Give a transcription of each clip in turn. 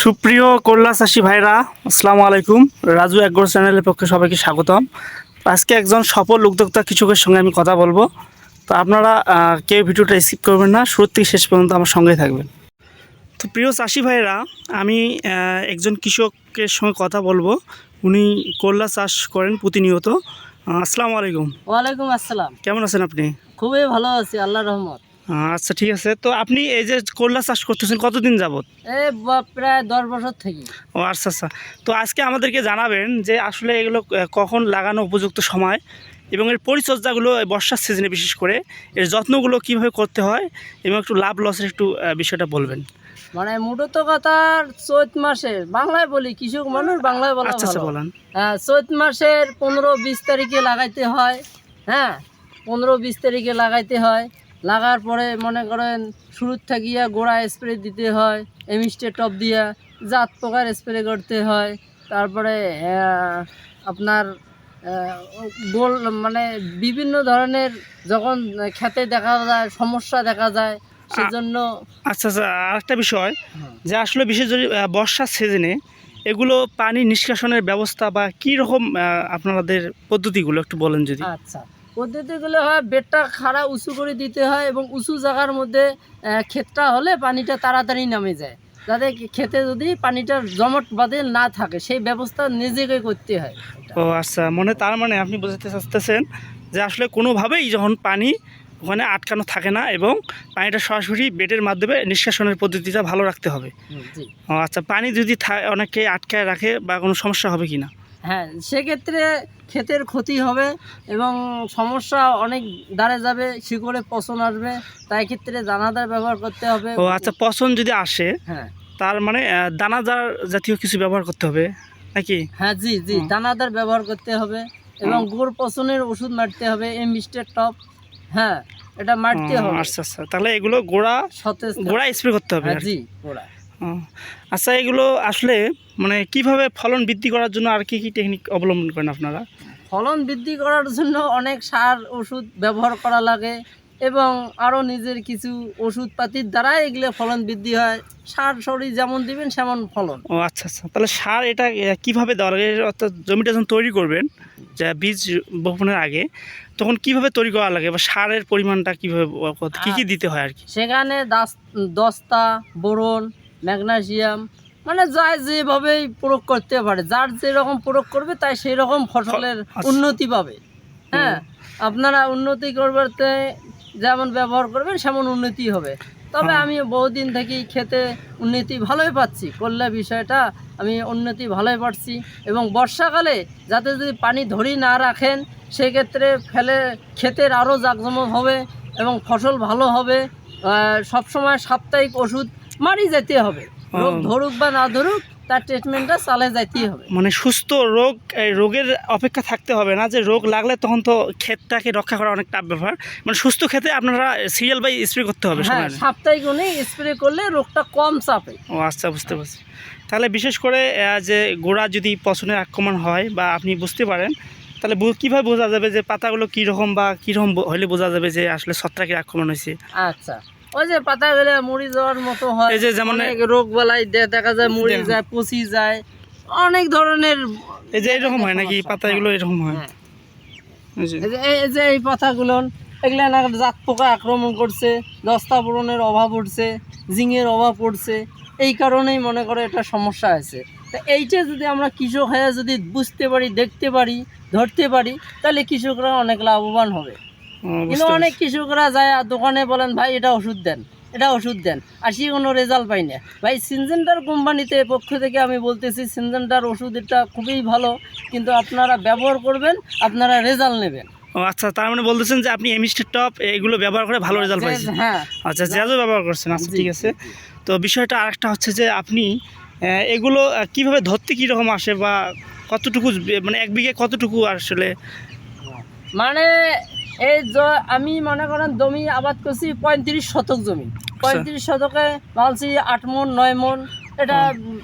সুপ্রিয় করলা চাষি ভাইরা আসসালামু আলাইকুম। রাজু অ্যাগ্রো চ্যানেলের পক্ষে সবাইকে স্বাগতম। আজকে একজন সফল উদ্যোক্তা কৃষকের সঙ্গে আমি কথা বলব। তো আপনারা কেউ ভিডিওটা স্কিপ করবেন না শুরু থেকে শেষ পর্যন্ত আমার সঙ্গেই থাকবেন। তো প্রিয় চাষি ভাইরা আমি একজন কৃষকের সঙ্গে কথা বলব। উনি করলা চাষ করেন প্রতিনিয়ত। আসসালামু আলাইকুম। ওয়ালাইকুম আসসালাম। কেমন আছেন আপনি? খুবই ভালো আছি আল্লাহ রহমত। আচ্ছা ঠিক আছে। তো আপনি এই যে করলা চাষ করতেছেন কতদিন যাবত ব- প্রায় দশ বছর থেকে। ও আচ্ছা আচ্ছা। তো আজকে আমাদেরকে জানাবেন যে আসলে এগুলো কখন লাগানো উপযুক্ত সময় এবং এর পরিচর্যাগুলো বর্ষার সিজনে বিশেষ করে এর যত্নগুলো কীভাবে করতে হয় এবং একটু লাভ লসের একটু বিষয়টা বলবেন। মানে মূলত কথার চৈত মাসে বাংলায় বলি কৃষক মানুষ বাংলায় বলা আচ্ছা আচ্ছা বলেন। হ্যাঁ চৈত মাসের পনেরো বিশ তারিখে লাগাইতে হয়। হ্যাঁ পনেরো বিশ তারিখে লাগাইতে হয়। লাগার পরে মনে করেন শুরুর থাকিয়া গোড়া স্প্রে দিতে হয় এমিস্টে টপ দিয়া জাত পোকার স্প্রে করতে হয় তারপরে আপনার গোল মানে বিভিন্ন ধরনের যখন খেতে দেখা যায় সমস্যা দেখা যায় সেজন্য আচ্ছা আচ্ছা আরেকটা বিষয় যে আসলে বিশেষ যদি বর্ষার সিজনে এগুলো পানি নিষ্কাশনের ব্যবস্থা বা কী রকম আপনাদের পদ্ধতিগুলো একটু বলেন যদি। আচ্ছা। পদ্ধতিগুলো হয় বেডটা খাড়া উঁচু করে দিতে হয় এবং উঁচু জায়গার মধ্যে ক্ষেতটা হলে পানিটা তাড়াতাড়ি নামে যায়। যাতে খেতে যদি পানিটা জমট বাদে না থাকে সেই ব্যবস্থা নিজেকে করতে হয়। ও আচ্ছা মনে তার মানে আপনি বোঝাতে চাচ্ছেন যে আসলে কোনোভাবেই যখন পানি ওখানে আটকানো থাকে না এবং পানিটা সরাসরি বেডের মাধ্যমে নিষ্কাশনের পদ্ধতিটা ভালো রাখতে হবে। ও আচ্ছা পানি যদি অনেকে আটকায় রাখে বা কোনো সমস্যা হবে কি না? হ্যাঁ সেক্ষেত্রে ক্ষেতের ক্ষতি হবে এবং সমস্যা অনেক দাঁড়ে যাবে শিকড়ে পচন আসবে তাই ক্ষেত্রে দানাদার ব্যবহার করতে হবে। ও আচ্ছা পছন্দ যদি আসে হ্যাঁ। তার মানে দানাদার জাতীয় কিছু ব্যবহার করতে হবে নাকি? হ্যাঁ জি জি দানাদার ব্যবহার করতে হবে এবং গুড় পচনের ওষুধ মারতে হবে এম মিস্টার টপ হ্যাঁ এটা মারতে হবে। আচ্ছা আচ্ছা তাহলে এগুলো গোড়া সতেজ গোড়া স্প্রে করতে হবে হ্যাঁ। জি গোড়া আচ্ছা এগুলো আসলে মানে কীভাবে ফলন বৃদ্ধি করার জন্য আর কি কি টেকনিক অবলম্বন করেন আপনারা? ফলন বৃদ্ধি করার জন্য অনেক সার ওষুধ ব্যবহার করা লাগে এবং আরও নিজের কিছু ওষুধপাতির দ্বারা এগুলো ফলন বৃদ্ধি হয়। সার সরি যেমন দিবেন সেমন ফলন। ও আচ্ছা আচ্ছা। তাহলে সার এটা কীভাবে দেওয়া লাগে? অর্থাৎ জমিটা যখন তৈরি করবেন যা বীজ বপনের আগে তখন কীভাবে তৈরি করা লাগে বা সারের পরিমাণটা কীভাবে কী কি কি দিতে হয় আর কি? সেখানে দাস- দস্তা বোরন ম্যাগনেসিয়াম মানে যাই যেভাবেই প্রয়োগ করতে পারে যার যেরকম প্রয়োগ করবে তাই সেই রকম ফসলের আচ্ছা। উন্নতি পাবে। হ্যাঁ আপনারা উন্নতি করতে যেমন ব্যবহার করবেন সেমন উন্নতি হবে। তবে হ্যাঁ। আমি বহুদিন থেকেই খেতে উন্নতি ভালোই পাচ্ছি করলে বিষয়টা আমি উন্নতি ভালোই পাচ্ছি। এবং বর্ষাকালে যাতে যদি পানি ধরি না রাখেন সেক্ষেত্রে ফেলে ক্ষেতের আরও জাকজমক হবে এবং ফসল ভালো হবে। সবসময় সাপ্তাহিক ওষুধ মারি যেতে হবে। রোগ ধরুক বা না ধরুক তার ট্রিটমেন্টটা চালে যেতেই হবে। মানে সুস্থ রোগ রোগের অপেক্ষা থাকতে হবে না যে রোগ লাগলে তখন তো ক্ষেতটাকে রক্ষা করা অনেক টাফ ব্যাপার। মানে সুস্থ ক্ষেতে আপনারা সিরিয়াল বাই স্প্রে করতে হবে হ্যাঁ সাপ্তাহিক অনুযায়ী স্প্রে করলে রোগটা কম চাপে। ও আচ্ছা বুঝতে পারছি। তাহলে বিশেষ করে যে গোড়া যদি পছনের আক্রমণ হয় বা আপনি বুঝতে পারেন তাহলে কীভাবে বোঝা যাবে যে পাতাগুলো কীরকম বা কীরকম হলে বোঝা যাবে যে আসলে ছত্রাকের আক্রমণ হয়েছে? আচ্ছা। ওই যে পাতা যাওয়ার মতো হয়। এই যে যেমন রোগ বালাই দেখা যায় মরি যায় পচি যায়। অনেক ধরনের এই যে এরকম হয় নাকি? সমস্যা। পাতা এগুলো এরকম হয়? হ্যাঁ। এই যে। পাতাগুলো এগুলো না জাত পোকা আক্রমণ করছে দস্তা পূরণের অভাব উঠছে জিঙের অভাব পড়ছে এই কারণেই মনে করে এটা সমস্যা আছে। তা এইটা যদি আমরা কৃষক হয়ে যদি বুঝতে পারি দেখতে পারি ধরতে পারি তাহলে কৃষকরা অনেক লাভবান হবে। কিন্তু অনেক কৃষকরা যায় আর দোকানে বলেন ভাই এটা ওষুধ দেন এটা ওষুধ দেন। আর আসি কোনো রেজাল্ট পাই না। ভাই সিনজেন্টার কোম্পানিতে পক্ষ থেকে আমি বলতেছি সিনজেন্টার ওষুধ এটা খুবই ভালো কিন্তু আপনারা ব্যবহার করবেন আপনারা রেজাল্ট নেবেন। ও আচ্ছা তার মানে বলতেছেন যে আপনি এমিস্টার টপ এগুলো ব্যবহার করে ভালো রেজাল্ট পাইছেন। হ্যাঁ আচ্ছা জ্যাজও ব্যবহার করছেন আচ্ছা ঠিক আছে। তো বিষয়টা আরেকটা হচ্ছে যে আপনি এগুলো কীভাবে ধরতে কীরকম আসে বা কতটুকু মানে এক বিঘে কতটুকু আসলে? মানে এই আমি মনে করেন জমি আবাদ করছি পঁয়ত্রিশ শতক জমি। পঁয়ত্রিশ শতকে মালছি আট মন নয় মন এটা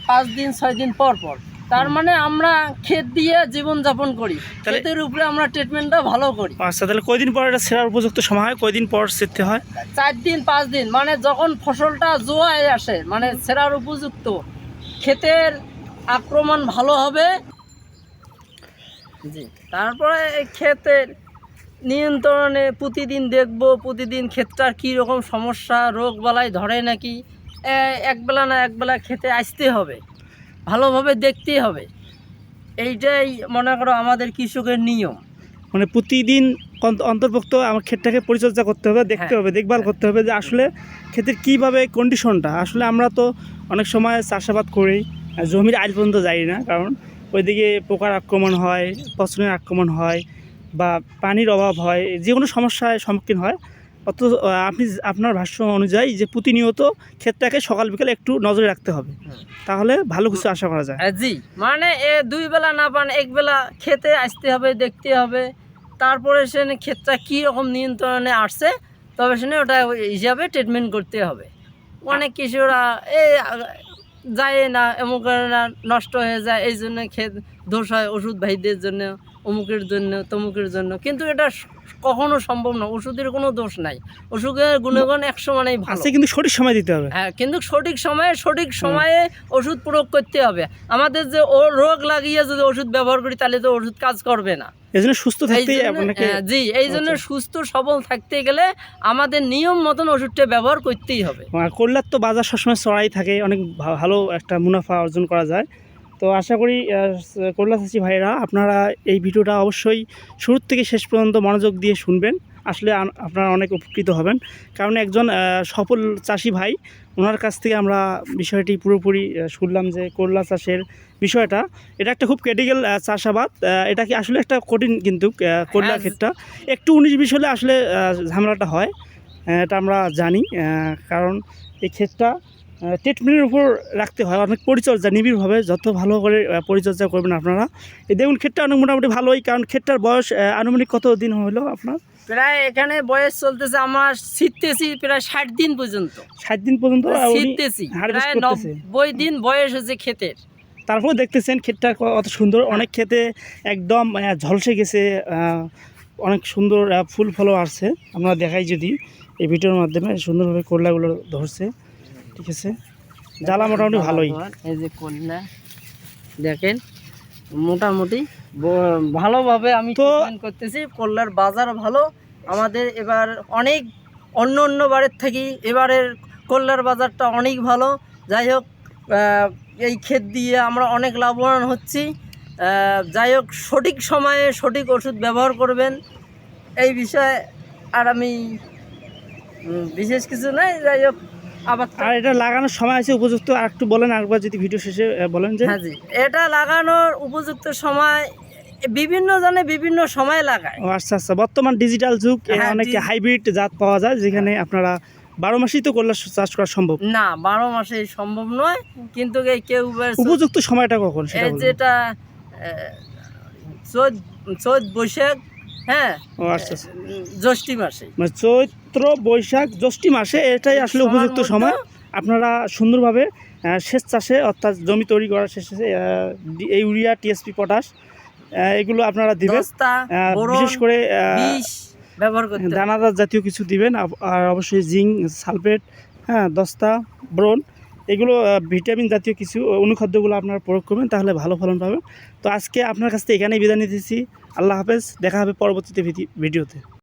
পাঁচ দিন ছয় দিন পর পর। তার মানে আমরা ক্ষেত দিয়ে জীবন যাপন করি ক্ষেতের উপরে আমরা ট্রিটমেন্টটা ভালো করি। আচ্ছা তাহলে কয়দিন পর এটা সেরার উপযুক্ত সময় হয়? কয়দিন পর সেরতে হয়? চার দিন পাঁচ দিন। মানে যখন ফসলটা জোয়ায় আসে মানে সেরার উপযুক্ত ক্ষেতের আক্রমণ ভালো হবে। জি তারপরে এই ক্ষেতের নিয়ন্ত্রণে প্রতিদিন দেখব প্রতিদিন ক্ষেতটার কী রকম সমস্যা রোগ বালাই ধরে নাকি? একবেলা না একবেলা খেতে আসতে হবে ভালোভাবে দেখতে হবে। এইটাই মনে করো আমাদের কৃষকের নিয়ম। মানে প্রতিদিন অন্তর্ভুক্ত আমার ক্ষেতটাকে পরিচর্যা করতে হবে দেখতে হ্যাঁ। হবে দেখভাল করতে হবে যে আসলে ক্ষেতের কীভাবে কন্ডিশনটা আসলে আমরা তো অনেক সময় চাষাবাদ করি জমির আইল পর্যন্ত যাই না কারণ ওইদিকে পোকার আক্রমণ হয় পছনের আক্রমণ হয় বা পানির অভাব হয়, যে কোনো সমস্যায় সম্মুখীন হয়। অত আপনি আপনার ভাষ্য অনুযায়ী যে প্রতিনিয়ত ক্ষেতটাকে সকাল বিকাল একটু নজরে রাখতে হবে। তাহলে ভালো কিছু আশা করা যায়। জি। মানে এ দুই বেলা না পান, এক বেলা খেতে আসতে হবে, দেখতে হবে। তারপরে সে ক্ষেতটা কী রকম নিয়ন্ত্রণে আসছে, তবে সে ওটা হিসাবে ট্রিটমেন্ট করতে হবে। অনেক এই আ- যায় না, এমন করে না, নষ্ট হয়ে যায়, এই জন্য ক্ষেত দোষ হয় ওষুধ ভাইদের জন্য অমুকের জন্য তমুকের জন্য। কিন্তু এটা কখনো সম্ভব না। ওষুধের কোনো দোষ নাই। ওষুধের গুণগুণ একশো মানেই ভালো। কিন্তু সঠিক সময় দিতে হবে। হ্যাঁ কিন্তু সঠিক সময়ে সঠিক সময়ে ওষুধ প্রয়োগ করতে হবে। আমাদের যে ও রোগ লাগিয়ে যদি ওষুধ ব্যবহার করি তাহলে তো ওষুধ কাজ করবে না। এই জন্য সুস্থ আপনাকে হ্যাঁ, জি এই জন্য। সুস্থ সবল থাকতে গেলে আমাদের নিয়ম মতন ওষুধটা ব্যবহার করতেই হবে। করলার তো বাজার সবসময় চড়াই থাকে অনেক ভালো একটা মুনাফা অর্জন করা যায়। তো আশা করি করলা চাষি ভাইরা আপনারা এই ভিডিওটা অবশ্যই শুরু থেকে শেষ পর্যন্ত মনোযোগ দিয়ে শুনবেন। আসলে আপনারা অনেক উপকৃত হবেন। কারণ একজন সফল চাষি ভাই ওনার কাছ থেকে আমরা বিষয়টি পুরোপুরি শুনলাম যে করলা চাষের বিষয়টা। এটা একটা খুব ক্রিটিক্যাল চাষাবাদ। এটা কি আসলে একটা কঠিন কিন্তু করলা হ্যাঁ, ক্ষেতটা। একটু উনিশ বিশ হলে আসলে ঝামেলাটা হয়। এটা আমরা জানি কারণ এই ক্ষেতটা ট্রিটমেন্টের উপর রাখতে হয়। অনেক পরিচর্যা নিবিড়ভাবে যত ভালো করে পরিচর্যা করবেন আপনারা। এই দেখুন ক্ষেতটা অনেক মোটামুটি ভালোই কারণ ক্ষেতটার বয়স আনুমানিক কত দিন হলো আপনার? প্রায় এখানে বয়স চলতেছে আমার শীততেছি প্রায় ষাট দিন পর্যন্ত। ষাট দিন পর্যন্ত শীততেছি প্রায় নব্বই দিন বয়স হয়েছে ক্ষেতের। তারপরে দেখতেছেন ক্ষেতটা কত সুন্দর। অনেক ক্ষেতে একদম ঝলসে গেছে অনেক সুন্দর ফুল ফলও আসছে। আমরা দেখাই যদি এই ভিডিওর মাধ্যমে সুন্দরভাবে করলাগুলো ধরছে। ঠিক আছে? জ্বালা মোটামুটি ভালোই। এই যে কন্যা দেখেন মোটামুটি ভালোভাবে আমি তো- করতেছি। কল্যার বাজার ভালো। আমাদের এবার অনেক অন্য অন্য বারের থেকে এবারের কল্যার বাজারটা অনেক ভালো। যাই হোক এই ক্ষেত দিয়ে আমরা অনেক লাভবান হচ্ছি। যাই হোক সঠিক সময়ে সঠিক ওষুধ ব্যবহার করবেন। এই বিষয়ে আর আমি বিশেষ কিছু নাই। যাই হোক আবার আর এটা লাগানোর সময় আছে উপযুক্ত। আর একটু বলেন আরেকবার যদি ভিডিও শেষে বলেন যে হ্যাঁ জি। এটা লাগানোর উপযুক্ত সময় বিভিন্ন জনে বিভিন্ন সময় লাগায়। আচ্ছা আচ্ছা। বর্তমান ডিজিটাল যুগ হ্যাঁ, অনেক হাইব্রিড জাত পাওয়া যায় যেখানে আপনারা বারো মাসেই তো করলা চাষ করা সম্ভব। না বারো মাসে সম্ভব নয় কিন্তু এই কেউ উপযুক্ত সময়টা কখন সেটা যেটা চোদ চোদ বৈশাখ হ্যাঁ। ও আচ্ছা আচ্ছা। জ্যৈষ্ঠী মাসে। মানে চৈত্র বৈশাখ জ্যৈষ্ঠী মাসে এটাই আসলে উপযুক্ত সময়। আপনারা সুন্দরভাবে সেচ চাষে অর্থাৎ জমি তৈরি করার শেষে ইউরিয়া টিএসপি পটাশ এগুলো আপনারা দিবেন। বিশেষ করে ব্যবহার করতে দানাদার জাতীয় কিছু দিবেন। আর অবশ্যই জিঙ্ক সালফেট হ্যাঁ দস্তা ব্রোন। এগুলো ভিটামিন জাতীয় কিছু অনুখাদ্যগুলো আপনারা প্রয়োগ করবেন, তাহলে ভালো ফলন পাবেন। তো আজকে আপনার কাছ থেকে এখানেই বিদায় নিতেছি। আল্লাহ হাফেজ, দেখা হবে পরবর্তীতে ভিডি- ভিডিওতে।